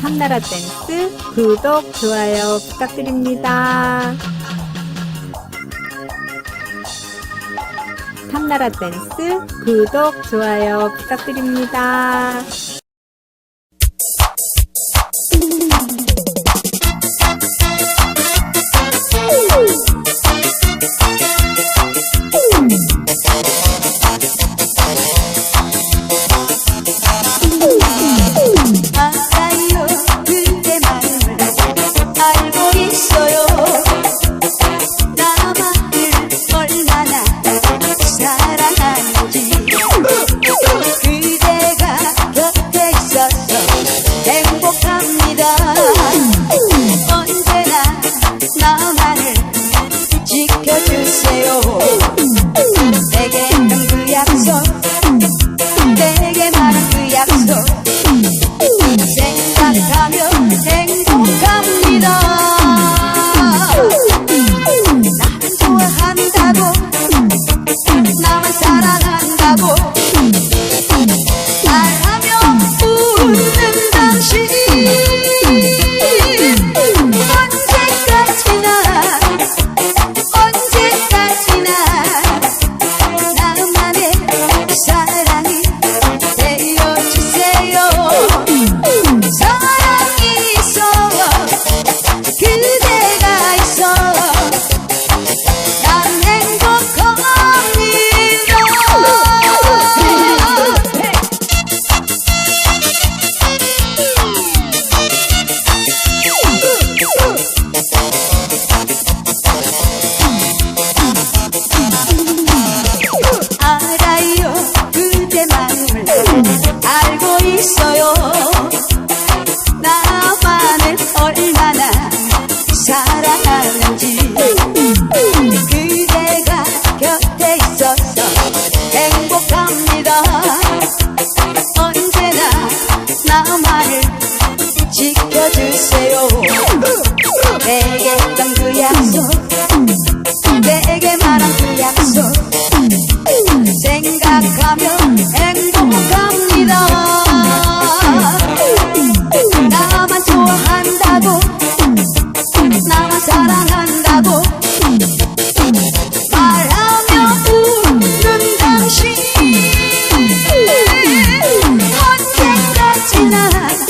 한나라 댄스 구독, 좋아요 부탁드립니다. 탐나라 댄스 구독, 좋아요 부탁드립니다. 알고 있어요. más.